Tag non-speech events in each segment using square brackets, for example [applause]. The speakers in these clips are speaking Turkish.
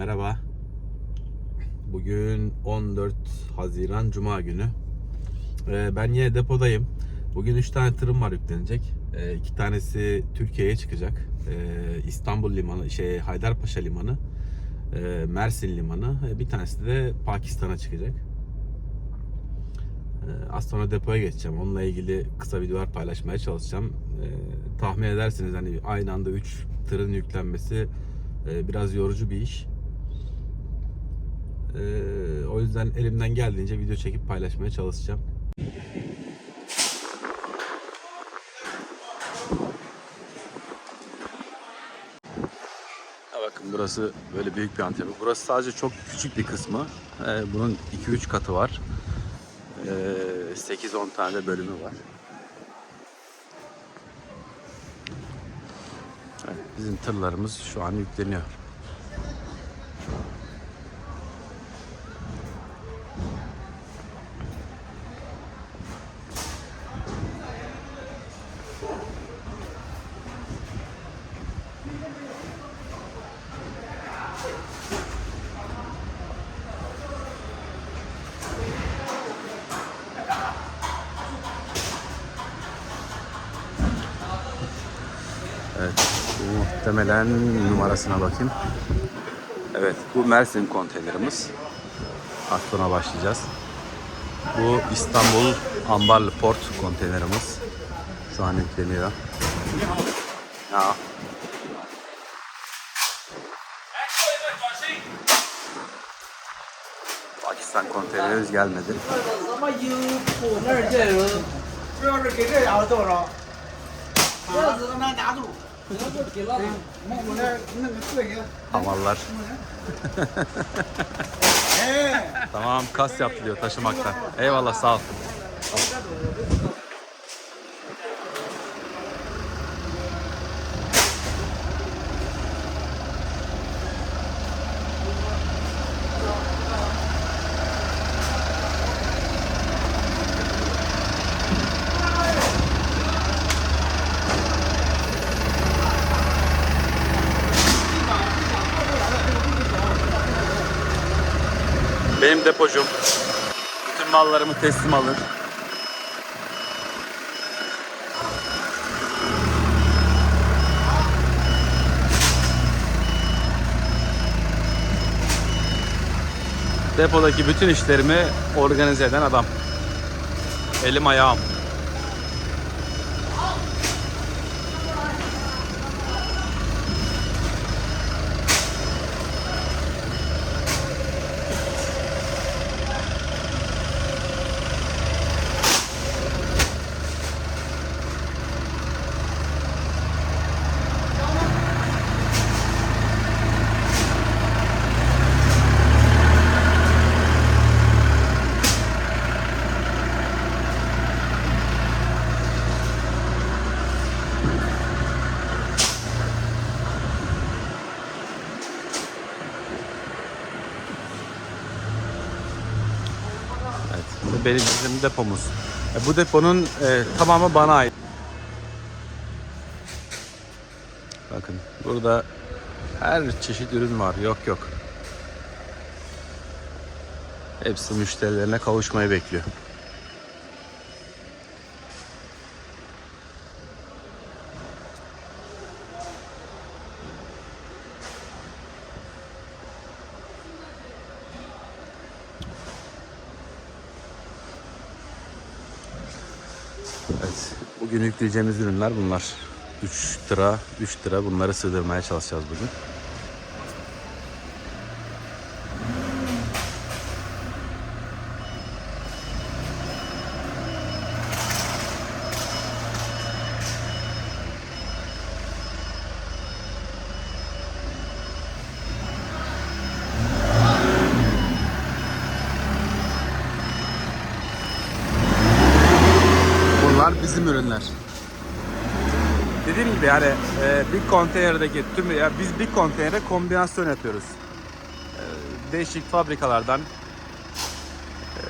Merhaba. Bugün 14 Haziran Cuma günü. Ee, ben yine depodayım. Bugün 3 tane tırım var yüklenecek. Ee, iki tanesi Türkiye'ye çıkacak. Ee, İstanbul Limanı, şey Haydarpaşa Limanı, e, Mersin Limanı. e, Bir tanesi de Pakistan'a çıkacak. Ee, Az sonra depoya geçeceğim. Onunla ilgili kısa videolar paylaşmaya çalışacağım. Ee, tahmin edersiniz hani aynı anda 3 tırın yüklenmesi e, biraz yorucu bir iş. Ee, o yüzden elimden geldiğince video çekip paylaşmaya çalışacağım. Bakın burası böyle büyük bir antrenman. Burası sadece çok küçük bir kısmı. Ee, bunun 2-3 katı var. Ee, 8-10 tane bölümü var. Evet, bizim tırlarımız şu an yükleniyor. Evet, muhtemelen numarasına bakayım. Evet, bu Mersin konteynerimiz. Sonra başlayacağız. Bu İstanbul Ambarlı Port konteynerimiz. Şu an yükleniyor. Ya. Pakistan konteynerimiz gelmedi. Hamallar. [laughs] tamam kas yaptı diyor taşımakta. Eyvallah sağ ol. Benim depocum. Bütün mallarımı teslim alır. Depodaki bütün işlerimi organize eden adam. Elim ayağım. Benim bizim depomuz. E, Bu deponun e, tamamı bana ait. Bakın burada her çeşit ürün var. Yok yok. Hepsi müşterilerine kavuşmayı bekliyor. Evet. Bugün yükleyeceğimiz ürünler bunlar. 3 lira, 3 lira bunları sığdırmaya çalışacağız bugün. Bunlar bizim ürünler. Gibi yani e, bir konteynerdeki tüm ya biz bir konteynere kombinasyon yapıyoruz. E, değişik fabrikalardan e,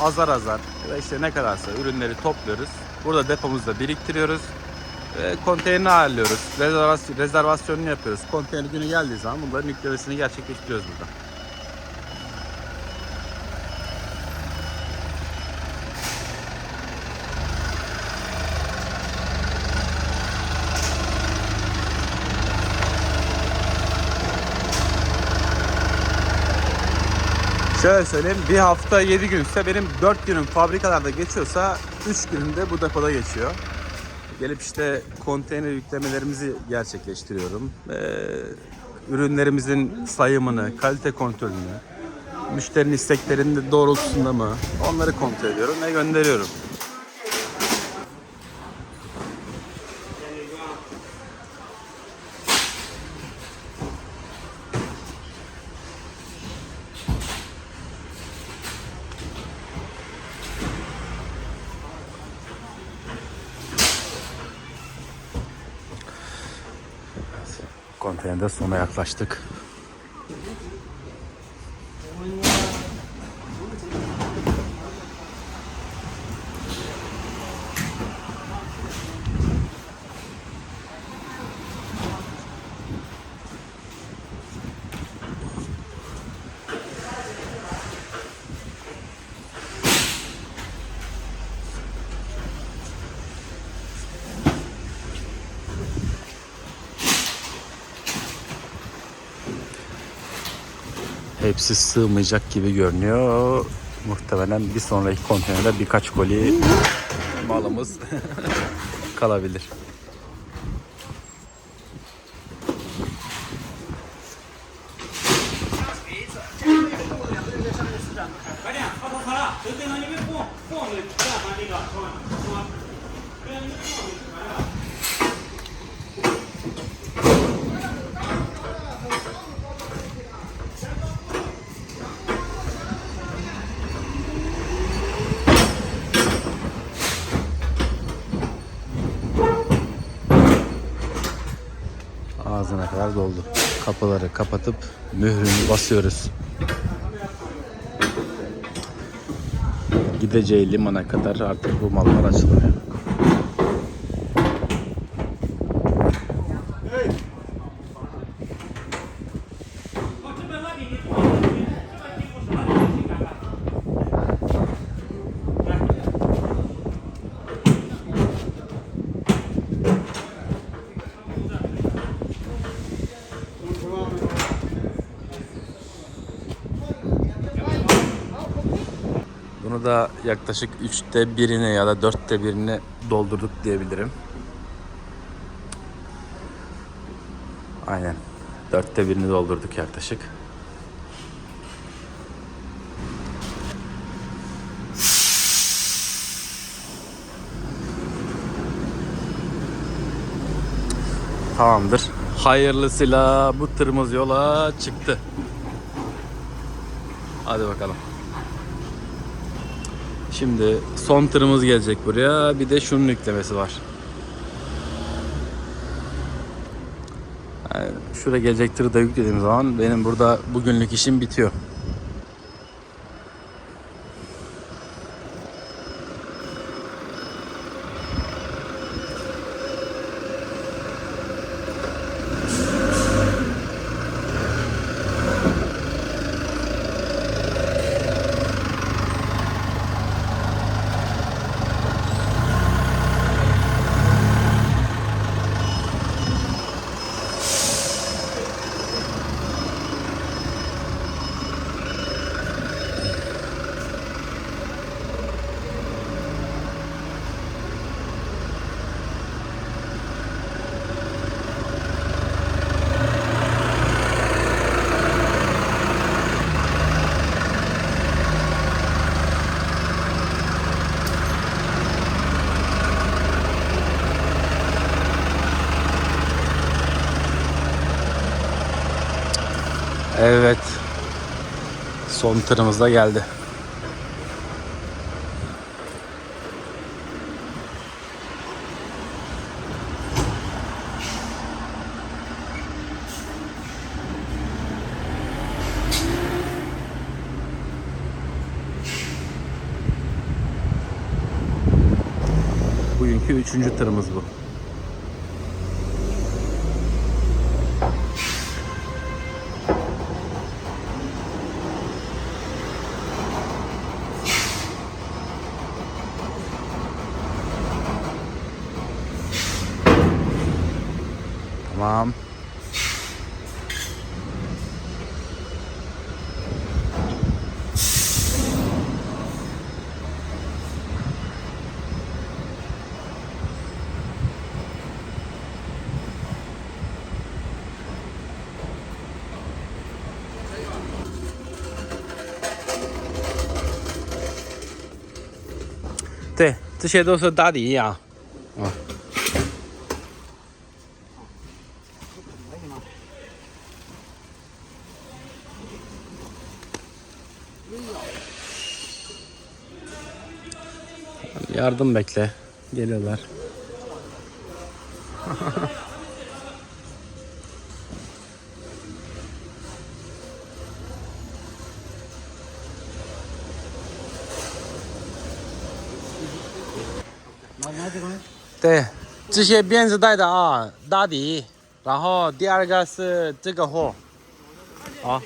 azar azar da işte ne kadarsa ürünleri topluyoruz. Burada depomuzda biriktiriyoruz. Ve konteynerini ayarlıyoruz. Rezervasyon, rezervasyonunu yapıyoruz. Konteyner günü geldiği zaman bunların yüklemesini gerçekleştiriyoruz burada. Şöyle söyleyeyim bir hafta 7 günse benim 4 günüm fabrikalarda geçiyorsa 3 günümde bu depoda geçiyor. Gelip işte konteyner yüklemelerimizi gerçekleştiriyorum. Ee, ürünlerimizin sayımını, kalite kontrolünü, müşterinin isteklerinin doğrultusunda mı onları kontrol ediyorum ve gönderiyorum. Konteynerde sona yaklaştık. Hepsi sığmayacak gibi görünüyor. Muhtemelen bir sonraki konteynerde birkaç koli malımız [laughs] kalabilir. Ağzına kadar doldu. Kapıları kapatıp mührünü basıyoruz. Gideceği limana kadar artık bu mallar açılıyor. Yaklaşık 3'te birine ya da 4'te birine doldurduk diyebilirim. Aynen. 4'te birini doldurduk yaklaşık. Tamamdır. Hayırlısıyla bu tırımız yola çıktı. Hadi bakalım. Şimdi son tırımız gelecek buraya. Bir de şunun yüklemesi var. Yani şuraya gelecek tırı da yüklediğim zaman benim burada bugünlük işim bitiyor. Evet. Son tırımız da geldi. Bugünkü üçüncü tırımız bu. “对，这些都是打底呀。啊。Yardım bekle. Geliyorlar. Nó nói cho con 对，这些编织袋的啊，打底。 然后第二个是这个货，好。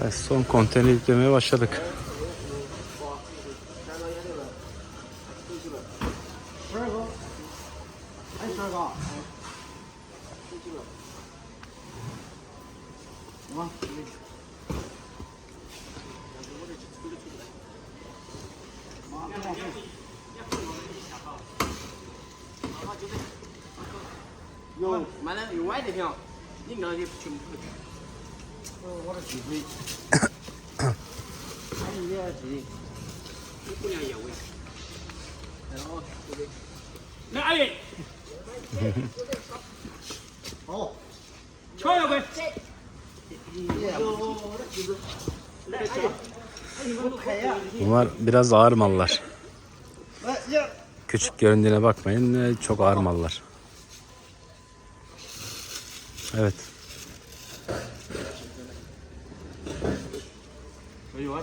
Evet, son konteyner yüklemeye başladık. 哦，敲一回。 Bunlar biraz ağır mallar. 来，呀， Küçük göründüğüne bakmayın. e, Çok ağır mallar. Evet. 哎呦我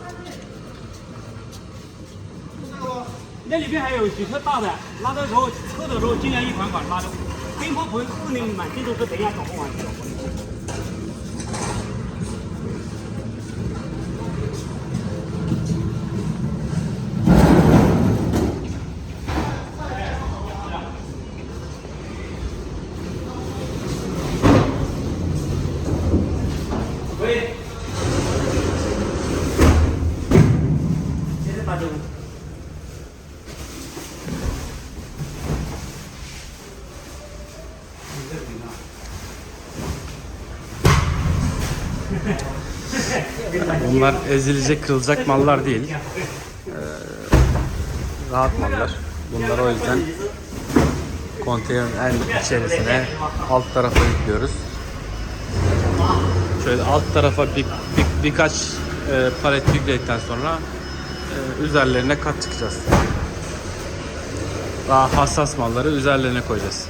那里边还有几颗大的，拉的时候测的时候尽量一款款拉的，冰坡不不能满地都是，等一下搞不完 Bunlar ezilecek, kırılacak mallar değil. Ee, rahat mallar. Bunlar o yüzden konteynerin en içerisine alt tarafa yüklüyoruz. Şöyle alt tarafa bir, bir- birkaç e, palet yükledikten sonra e, üzerlerine kat çıkacağız. Daha hassas malları üzerlerine koyacağız.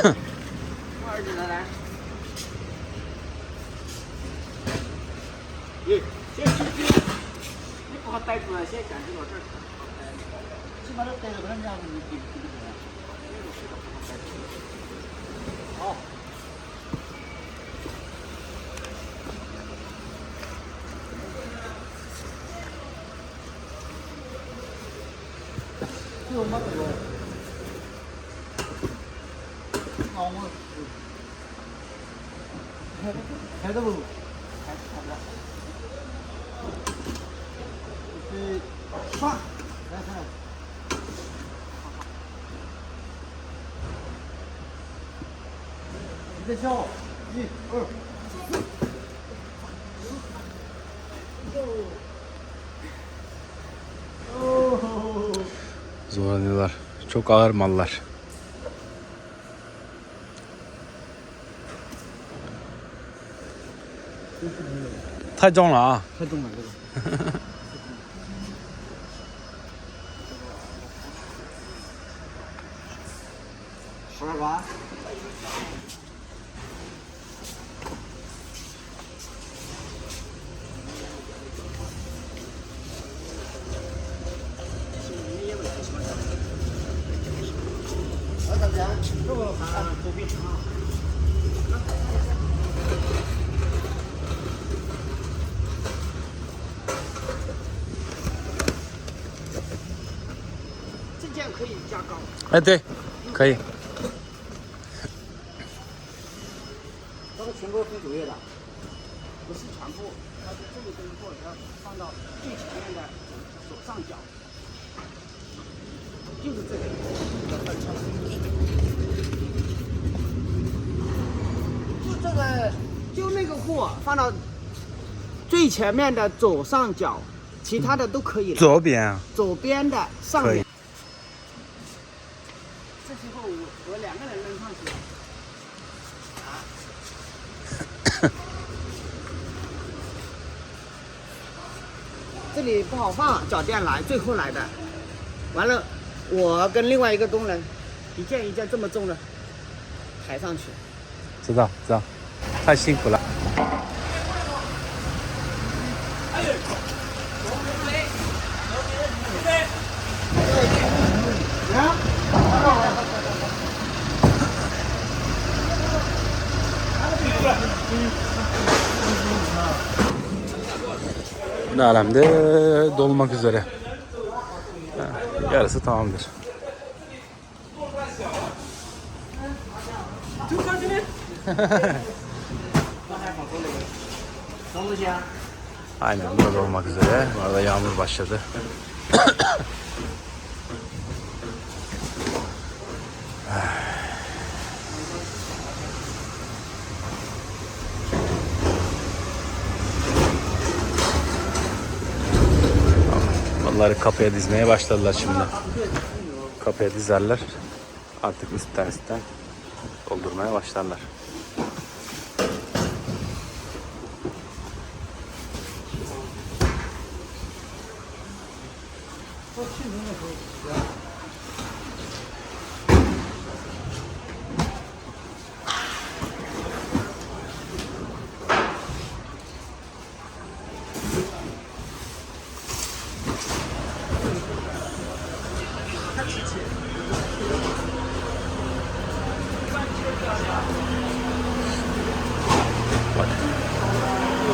我儿子呢？来。咦，你把他带出来，先感觉到这。你把他带到不能，你顶不住。好。Bak. Bir de şey o. Bir, iki, Zorlanıyorlar. Çok ağır mallar. Çok 太重了啊！太重了，这个。[laughs] 这件可以加高。哎，对，可以。最前面的左上角，其他的都可以了。左边啊，左边的上面。这时候我我两个人扔上去。这里不好放，脚垫来，最后来的。完了，我跟另外一个工人，一件一件这么重的抬上去。知道知道，太辛苦了。Ne alemde dolmak üzere. Yarısı tamamdır. [laughs] Aynen burada olmak üzere. Bu arada yağmur başladı. [laughs] Malları kapıya dizmeye başladılar şimdi. Kapıya dizerler. Artık üstten üstten doldurmaya başlarlar.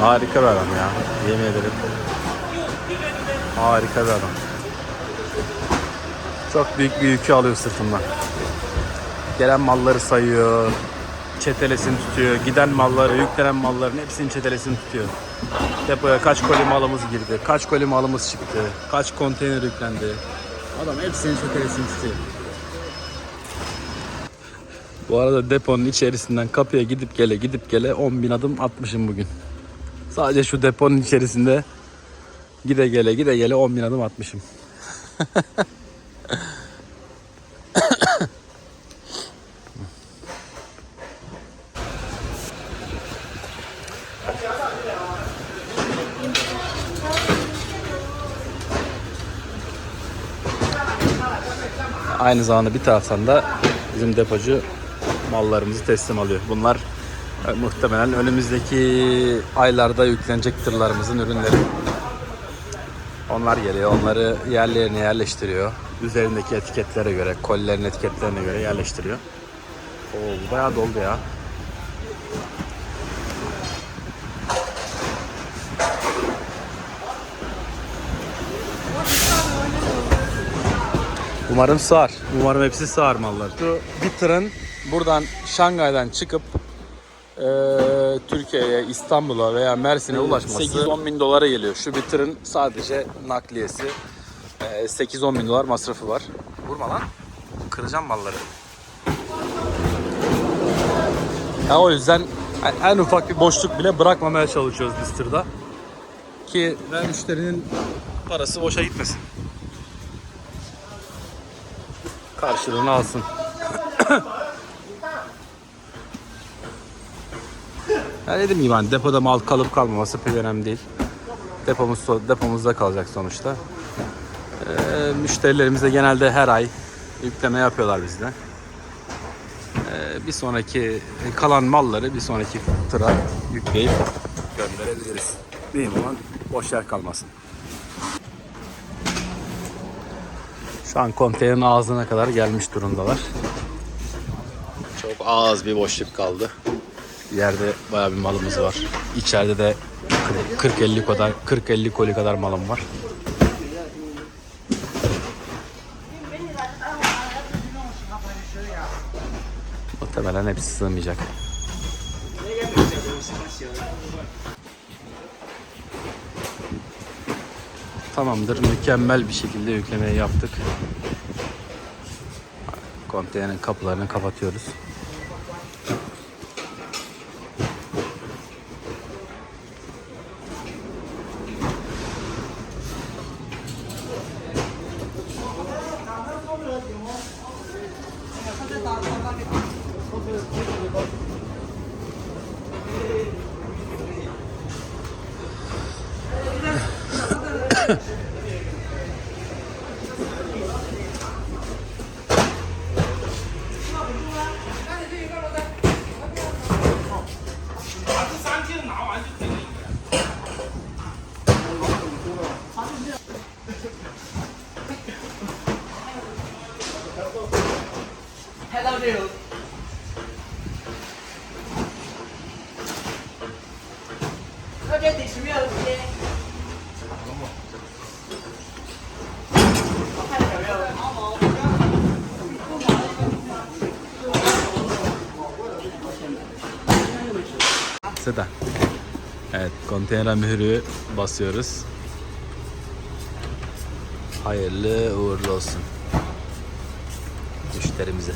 Harika bir adam ya. Yemin ederim. Harika bir adam. Çok büyük bir yükü alıyor sırtından. Gelen malları sayıyor. Çetelesini tutuyor. Giden malları, yüklenen malların hepsinin çetelesini tutuyor. Depoya kaç koli malımız girdi, kaç koli malımız çıktı, kaç konteyner yüklendi. Adam hepsinin çetelesini tutuyor. Bu arada deponun içerisinden kapıya gidip gele gidip gele 10 bin adım atmışım bugün. Sadece şu deponun içerisinde gide gele gide gele 10 bin adım atmışım. Aynı zamanda bir taraftan da bizim depocu mallarımızı teslim alıyor. Bunlar muhtemelen önümüzdeki aylarda yüklenecek tırlarımızın ürünleri. Onlar geliyor, onları yerlerine yerleştiriyor. Üzerindeki etiketlere göre, kolilerin etiketlerine göre yerleştiriyor. Oo, bayağı doldu ya. Umarım sığar. Umarım hepsi sığar mallar. Şu bir tırın buradan Şangay'dan çıkıp eee, Türkiye'ye, İstanbul'a veya Mersin'e ulaşması 8-10 bin dolara geliyor. Şu bir tırın sadece nakliyesi eee, 8-10 bin dolar masrafı var. Vurma lan. Kıracağım malları. Ya o yüzden en- ufak bir boşluk bile bırakmamaya çalışıyoruz biz tırda. Ki müşterinin parası boşa gitmesin. karşılığını alsın. [coughs] Ya dediğim gibi hani depoda mal kalıp kalmaması pek önemli değil. Depomuz depomuzda kalacak sonuçta. Ee, müşterilerimiz de genelde her ay yükleme yapıyorlar bizden. Ee, bir sonraki kalan malları bir sonraki tıra yükleyip gönderebiliriz. Mühim olan boş yer kalmasın. Şu an konteynerin ağzına kadar gelmiş durumdalar. Çok az bir boşluk kaldı. Yerde bayağı bir malımız var. İçeride de 40-50 kadar 40-50 koli kadar malım var. Muhtemelen hepsi sığmayacak. Tamamdır. Mükemmel bir şekilde yüklemeyi yaptık. Konteynerin kapılarını kapatıyoruz. Seda. Evet, konteyner mührü basıyoruz. Hayırlı uğurlu olsun. Müşterimize.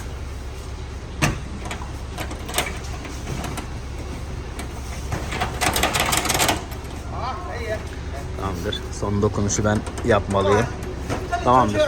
Tamamdır. Son dokunuşu ben yapmalıyım. Tamamdır.